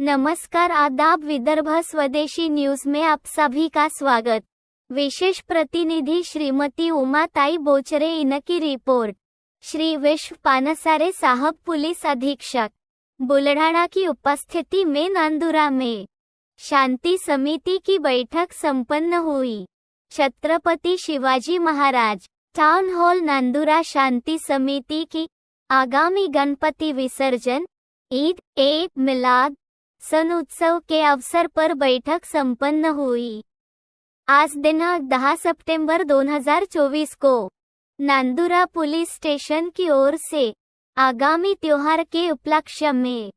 नमस्कार आदाब विदर्भ स्वदेशी न्यूज़ में आप सभी का स्वागत। विशेष प्रतिनिधि श्रीमती उमा ताई बोचरे इनकी रिपोर्ट। श्री विश्व पानसारे साहब पुलिस अधीक्षक। बुलढाणा की उपस्थिति में नांदुरा में। शांति समिति की बैठक संपन्न हुई। छत्रपति शिवाजी महाराज, टाउन हॉल नांदुरा शांति समिति की आगामी गणपति विसर्जन, ईद ए मिलाद सन उत्सव के अवसर पर बैठक संपन्न हुई। आज दिनांक 10 सितंबर 2024 को नांदुरा पुलिस स्टेशन की ओर से आगामी त्योहार के उपलक्ष्य में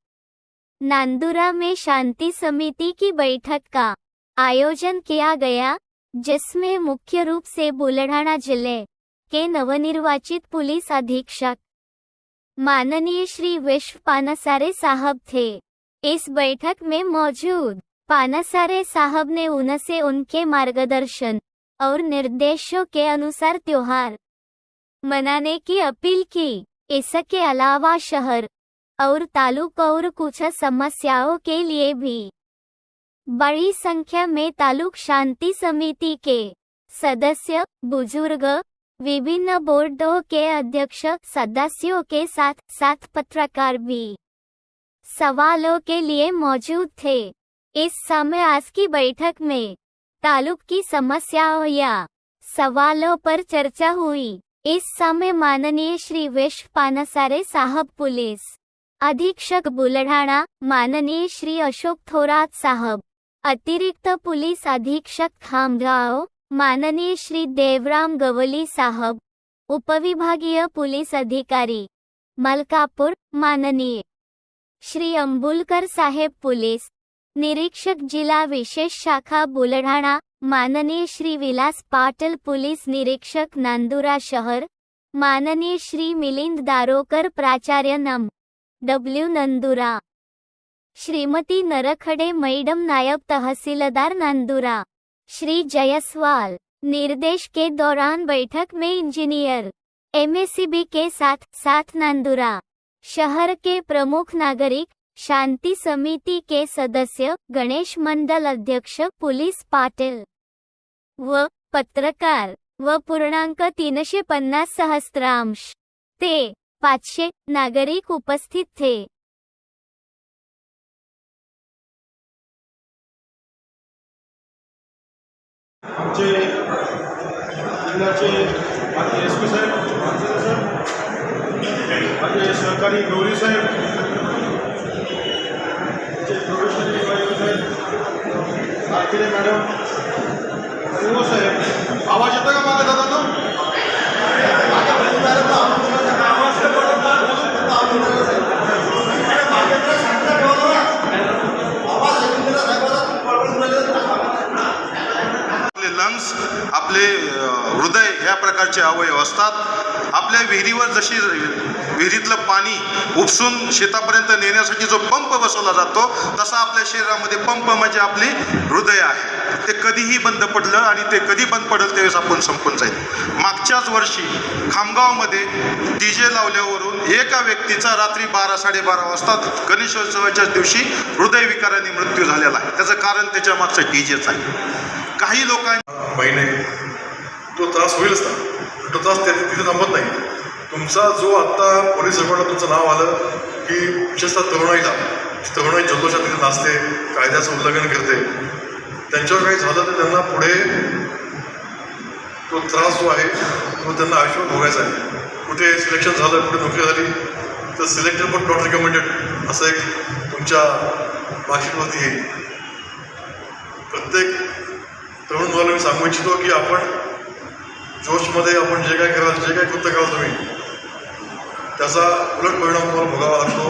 नांदुरा में शांति समिति की बैठक का आयोजन किया गया, जिसमें मुख्य रूप से बुलढाणा ज़िले के नवनिर्वाचित पुलिस अधीक्षक माननीय श्री विश्व पानसारे साहब थे। इस बैठक में मौजूद पानसारे साहब ने उनसे उनके मार्गदर्शन और निर्देशों के अनुसार त्योहार मनाने की अपील की। इसके अलावा शहर और तालुक और कुछ समस्याओं के लिए भी बड़ी संख्या में तालुक शांति समिति के सदस्य, बुज़ुर्ग, विभिन्न बोर्डों के अध्यक्ष, सदस्यों के साथ साथ पत्रकार भी सवालों के लिए मौजूद थे। इस समय आज की बैठक में तालुक की समस्याओं या सवालों पर चर्चा हुई। इस समय माननीय श्री विश्व पानसारे साहब पुलिस अधीक्षक बुलढाणा, माननीय श्री अशोक थोरात साहब, अतिरिक्त पुलिस अधीक्षक खामगाव, माननीय श्री देवराम गवली साहब, उपविभागीय पुलिस अधिकारी, मलकापुर, माननीय श्री अंबुलकर साहेब पुलिस, निरीक्षक जिला विशेष शाखा बुलढाणा, माननीय श्री विलास पाटील पुलिस निरीक्षक नांदुरा शहर, माननीय श्री मिलिंद दारोकर प्राचार्य नम, डब्ल्यू नंदुरा, श्रीमती नरखडे मैडम नायब तहसीलदार नांदुरा, श्री जयसवाल, निर्देश के दौरान बैठक में इंजीनियर एमएससीबी के साथ साथ नांदुरा शहर के प्रमुख नागरिक शांति समिति के सदस्य गणेश मंडल अध्यक्ष पुलिस पाटील व पत्रकार व पूर्णांक तीनशे पन्नास सहस्त्रांश. ते पाचशे नागरिक उपस्थित थे. आमचे जिल्ह्याचे एस पी साहेब साहेब माझे सहकारी गौरी साहेब. आमचे साहेब मॅडम. ओ साहेब. आवाज येतो का माझा दादा तो आपले प्रकारचे अवयव असतात. आपल्या विहिरीवर जशी विहिरीतलं पाणी उपसून शेतापर्यंत नेण्यासाठी जो पंप बसवला जातो तसा आपल्या शरीरामध्ये पंप म्हणजे आपली हृदय आहे. ते कधीही बंद पडलं आणि ते कधी बंद पडलं त्यावेळेस आपण संपून जाईल. मागच्याच वर्षी खामगावमध्ये डी जे लावल्यावरून एका व्यक्तीचा रात्री बारा साडेबारा वाजता गणेशोत्सवाच्या दिवशी हृदयविकाराने मृत्यू झालेला आहे. त्याचं कारण त्याच्या मागचं डी जेच आहे. काही लोकांनी महिने तो त्रास होईलच ना तो त्रास त्या तिथे थांबत नाही. तुमचा जो आत्ता पोलीस रेकॉर्डला तुमचं नाव आलं की विशेषतः तरुणाईला तरुणाई जल्लोषात तिथे नाचते कायद्याचं उल्लंघन करते त्यांच्यावर काही झालं तर त्यांना पुढे तो त्रास जो आहे तो त्यांना आयुष्यभर भोगायचा आहे. कुठे सिलेक्शन झालं कुठे नोकरी झाली तर सिलेक्टेड पण नॉट रिकमेंडेड असं एक तुमच्या भाषेवरती येईल प्रत्येक तरुण मुलाला मी सांगू इच्छितो की आपण जोशमध्ये आपण जे काय कराल जे काय कृत्य कराल तुम्ही त्याचा उलट परिणाम तुम्हाला भोगावा लागतो.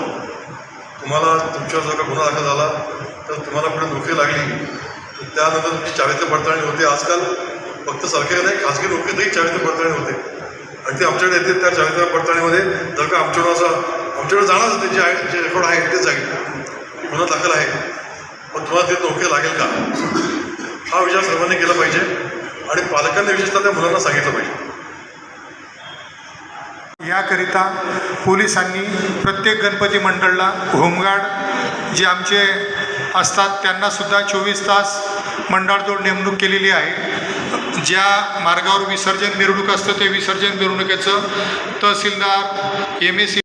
तुम्हाला तुमच्यावर जर का गुन्हा दाखल झाला तर तुम्हाला पुढे नोकरी लागली तर त्यानंतर तुमची चारित्र्य पडताळणी होते. आजकाल फक्त सरकारी नाही खाजगी नोकरीतही चारित्र्य पडताळणी होते. आणि ते आमच्याकडे येते त्या चारित्र्य पडताळणीमध्ये जर का आमच्याकडं असं आमच्याकडे जाणारच ते जे आहे जे रेकॉर्ड आहे तेच जाईल गुन्हा दाखल आहे. पण तुम्हाला ते नोकरी लागेल का? हा विचार सर्वांनी केला पाहिजे. आणि पालकांनी विशेषतः त्या मुलांना सांगितलं पाहिजे. याकरिता पोलिसांनी प्रत्येक गणपती मंडळला होमगार्ड जे आमचे असतात त्यांनासुद्धा चोवीस तास मंडळाजवळ नेमणूक केलेली आहे. ज्या मार्गावर विसर्जन मिरवणूक असतं ते विसर्जन मिरवणुकीचं तहसीलदार एम एस सी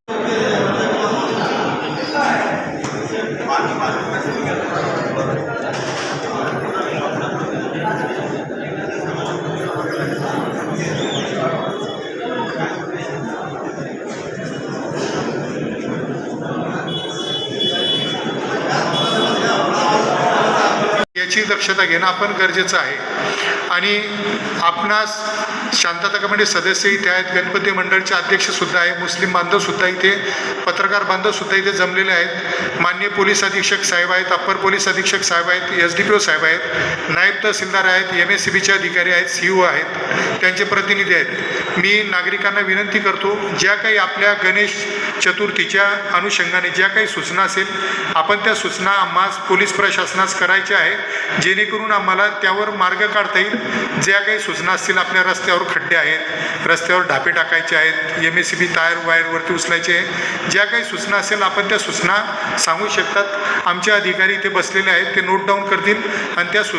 याची दक्षता घेणं आपण गरजेचं आहे. आणि आपणास शांतता कमिटी सदस्य इथे आहेत गणपती मंडळचे अध्यक्षसुद्धा आहे मुस्लिम बांधवसुद्धा इथे पत्रकार बांधवसुद्धा इथे जमलेले आहेत. मान्य पोलीस अधीक्षक साहेब आहेत अप्पर पोलीस अधीक्षक साहेब आहेत एस डी पी ओ साहेब आहेत नायब तहसीलदार आहेत एम एस सी बीचे अधिकारी आहेत सी ओ आहेत त्यांचे प्रतिनिधी आहेत. मी नागरिकांना विनंती करतो ज्या काही आपल्या गणेश चतुर्थीच्या अनुषंगाने ज्या काही सूचना असेल आपण त्या सूचना आम्हास पोलीस प्रशासनास करायच्या आहे. जेणेकरून आम्हाला त्यावर मार्ग काढता येईल. ज्या काही सूचना असतील आपल्या रस्त्यावर खड्डे आहेत रस्त्यावर ढापे टाकायचे आहेत M S C B tyre वायरवरती उचलायचे ज्या काही सूचना असेल आपण त्या सूचना सांगू शकतात. आमचे अधिकारी इथे बसलेले आहेत ते नोट डाऊन करतील. आणि त्या सू